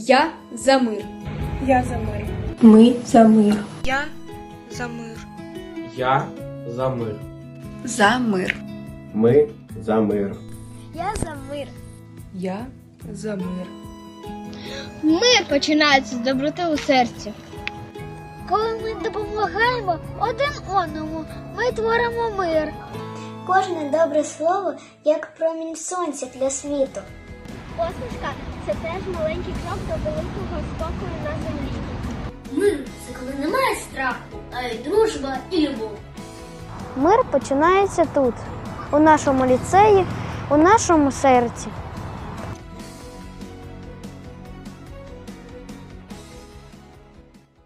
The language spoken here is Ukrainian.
за мир. Я за мир. Ми за мир. Я за мир. Я за мир. За мир. Ми за мир. Я за мир. Я за мир. Мир починається з доброти у серці. Коли ми допомагаємо один одному, ми творимо мир. Кожне добре слово як промінь сонця для світу. Посмішка це теж маленький крок до великого спокою на землі. Мир це коли немає страху, а й дружба і любов. Мир починається тут, у нашому ліцеї, у нашому серці.